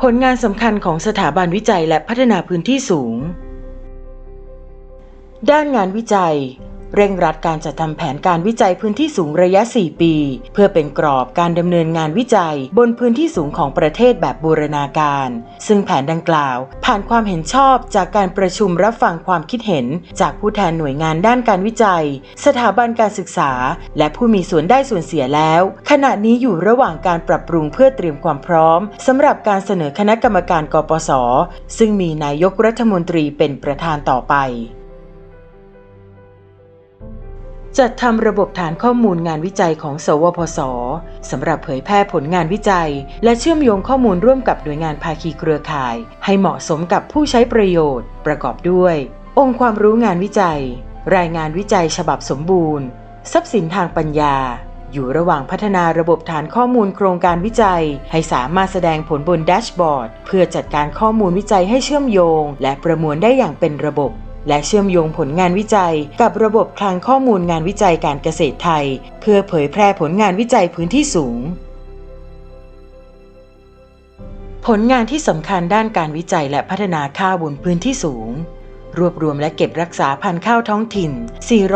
ผลงานสำคัญของสถาบันวิจัยและพัฒนาพื้นที่สูง ด้านงานวิจัย เร่งรัดการจัดทำแผนการวิจัยพื้นที่สูงระยะ 4 ปี เพื่อเป็นกรอบการดำเนินงานวิจัย บนพื้นที่สูงของประเทศแบบบูรณาการ ซึ่งแผนดังกล่าว ผ่านความเห็นชอบจากการประชุมรับฟังความคิดเห็น จากผู้แทนหน่วยงานด้านการวิจัย สถาบันการศึกษา และผู้มีส่วนได้ส่วนเสียแล้ว ขณะนี้อยู่ระหว่างการปรับปรุงเพื่อเตรียมความพร้อมสำหรับการเสนอคณะกรรมการกปส ซึ่งมีนายกรัฐมนตรีเป็นประธานต่อไป จัดทำระบบฐานข้อมูลงานวิจัยของ สวพสสำหรับเผยแพร่ผลงานวิจัย และเชื่อมโยงข้อมูลร่วมกับหน่วยงานภาคีเครือข่าย ให้เหมาะสมกับผู้ใช้ประโยชน์ ประกอบด้วย องค์ความรู้งานวิจัย รายงานวิจัยฉบับสมบูรณ์ ทรัพย์สินทางปัญญา อยู่ระหว่างพัฒนาระบบฐานข้อมูลโครงการวิจัย ให้สามารถแสดงผลบนแดชบอร์ด เพื่อจัดการข้อมูลวิจัยให้เชื่อมโยง และประมวลได้อย่างเป็นระบบ และเชื่อมโยงผลงานวิจัย กับระบบคลังข้อมูลงานวิจัยการเกษตรไทย เพื่อเผยแพร่ผลงานวิจัยพื้นที่สูง ผลงานที่สำคัญด้านการวิจัยและพัฒนาข้าวบนพื้นที่สูง รวบรวมและเก็บรักษาพันธุ์ข้าวท้องถิ่น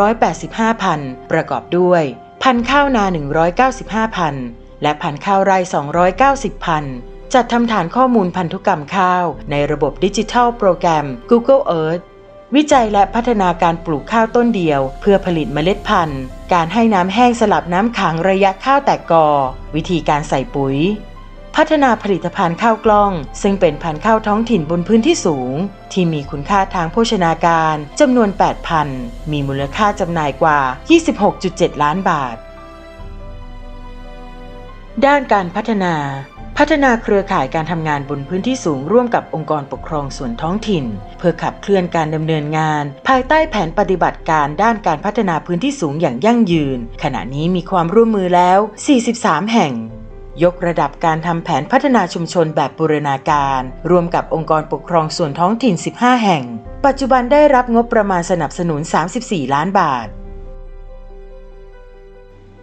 485 พันธุ์ประกอบด้วย พันธุ์ข้าวนา 195 พันธุ์และพันธุ์ข้าวไร่ 290 พันธุ์จัดทำฐานข้อมูลพันธุกรรมข้าว ในระบบดิจิทัลโปรแกรม Google Earth วิจัยและพัฒนาการปลูกข้าวต้นเดียว เพื่อผลิตเมล็ดพันธุ์ การให้น้ำแห้งสลับน้ำขังระยะข้าวแตกกอ วิธีการใส่ปุ๋ย พัฒนาผลิตภัณฑ์ข้าวกล้อง ซึ่งเป็นพันธุ์ข้าวท้องถิ่นบนพื้นที่สูง ที่มีคุณค่าทางโภชนาการจำนวน 8,000 มีมูลค่าจำหน่ายกว่า 26.7 ล้านบาท ด้านการพัฒนา พัฒนาเครือข่ายการทำงานบนพื้นที่สูงร่วมกับองค์กรปกครองส่วนท้องถิ่น เพื่อขับเคลื่อนการดำเนินงาน ภายใต้แผนปฏิบัติการด้านการพัฒนาพื้นที่สูงอย่างยั่งยืน ขณะนี้มีความร่วมมือแล้ว 43 แห่งยกระดับการทำแผนพัฒนาชุมชนแบบบูรณาการ ร่วมกับองค์กรปกครองส่วนท้องถิ่น 15 แห่ง ปัจจุบันได้รับงบประมาณสนับสนุน 34 ล้านบาท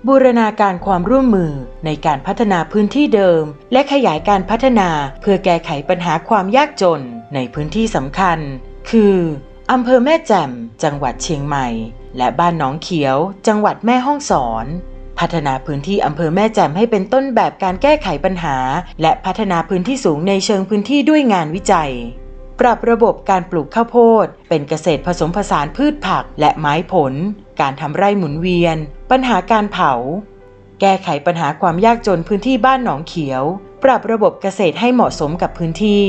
บูรณาการความร่วมมือในการพัฒนาพื้นที่เดิม และขยายการพัฒนาเพื่อแก้ไขปัญหาความยากจนในพื้นที่สำคัญ คืออำเภอแม่แจ่ม จังหวัดเชียงใหม่ และบ้านหนองเขียว จังหวัดแม่ฮ่องสอน พัฒนาพื้นที่อำเภอแม่แจ่มให้เป็นต้นแบบการแก้ไขปัญหา และพัฒนาพื้นที่สูงในเชิงพื้นที่ด้วยงานวิจัย ปรับระบบการปลูกข้าวโพด เป็นเกษตรผสมผสานพืชผักและไม้ผล การทำไร่หมุนเวียน ปัญหาการเผา แก้ไขปัญหาความยากจนพื้นที่บ้านหนองเขียว ปรับระบบเกษตรให้เหมาะสมกับพื้นที่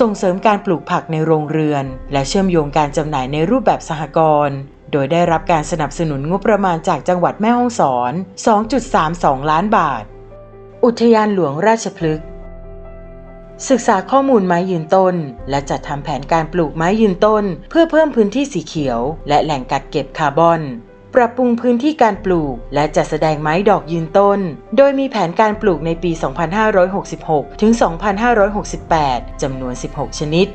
ส่งเสริมการปลูกผักในโรงเรือน และเชื่อมโยงการจำหน่ายในรูปแบบสหกรณ์ โดยได้รับการสนับสนุนงบประมาณจากจังหวัดแม่ฮ่องสอน 2.32 ล้านบาท อุทยานหลวงราชพฤกษ์ศึกษาข้อมูลไม้ยืนต้น และจัดทำแผนการปลูกไม้ยืนต้น เพื่อเพิ่มพื้นที่สีเขียว และแหล่งกักเก็บคาร์บอน ปรับปรุงพื้นที่การปลูก และจัดแสดงไม้ดอกยืนต้น โดยมีแผนการปลูกในปี 2566 ถึง 2568 จำนวน 16 ชนิด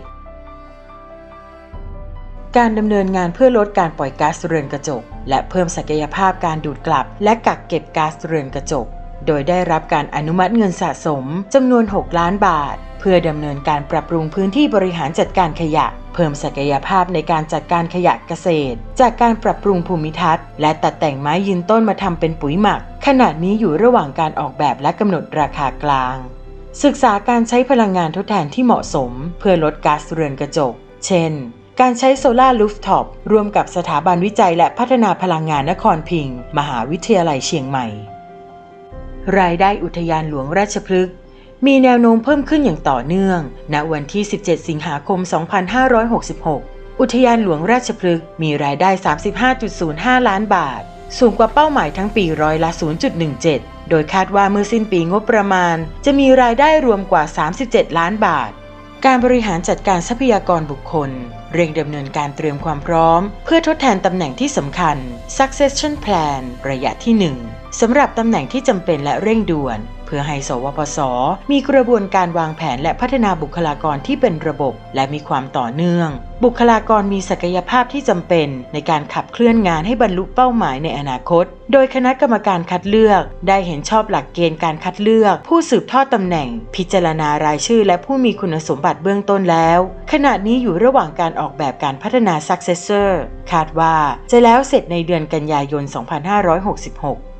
การดำเนินงานเพื่อลดการปล่อยก๊าซเรือนกระจก และเพิ่มศักยภาพการดูดกลับ และกักเก็บก๊าซเรือนกระจก โดยได้รับการอนุมัติเงินสะสมจำนวน 6 ล้านบาท เพื่อดำเนินการปรับปรุงพื้นที่บริหารจัดการขยะ เพิ่มศักยภาพในการจัดการขยะเกษตร จากการปรับปรุงภูมิทัศน์ และตัดแต่งไม้ยืนต้นมาทำเป็นปุ๋ยหมัก ขณะนี้อยู่ระหว่างการออกแบบและกำหนดราคากลาง ศึกษาการใช้พลังงานทดแทนที่เหมาะสม เพื่อลดก๊าซเรือนกระจก เช่นการใช้โซลาร์ลูฟท็อปร่วมกับสถาบันวิจัยและพัฒนาพลังงานนครพิงค์มหาวิทยาลัยเชียงใหม่ รายได้อุทยานหลวงราชพฤกษ์มีแนวโน้มเพิ่มขึ้นอย่างต่อเนื่อง ณ วันที่ 17 สิงหาคม 2566 อุทยานหลวงราชพฤกษ์มีรายได้ 35.05 ล้านบาท สูงกว่าเป้าหมายทั้งปีร้อยละ 0.17 โดยคาดว่าเมื่อสิ้นปีงบประมาณ จะมีรายได้รวมกว่า 37 ล้านบาท การบริหารจัดการทรัพยากรบุคคล เร่งดำเนินการเตรียมความพร้อม เพื่อทดแทนตำแหน่งที่สำคัญ succession plan ระยะที่ 1 สำหรับตำแหน่งที่จำเป็นและเร่งด่วน เพื่อให้สวปสมีกระบวนการวางแผนและพัฒนาบุคลากรที่เป็นระบบ และมีความต่อเนื่อง บุคลากรมีศักยภาพที่จำเป็น ในการขับเคลื่อนงานให้บรรลุเป้าหมายในอนาคต โดยคณะกรรมการคัดเลือก ได้เห็นชอบหลักเกณฑ์การคัดเลือก ผู้สืบทอดตำแหน่ง พิจารณารายชื่อ และผู้มีคุณสมบัติเบื้องต้นแล้ว ขณะนี้อยู่ระหว่างการออกแบบการพัฒนา successor คาดว่าจะแล้วเสร็จในเดือนกันยายน 2566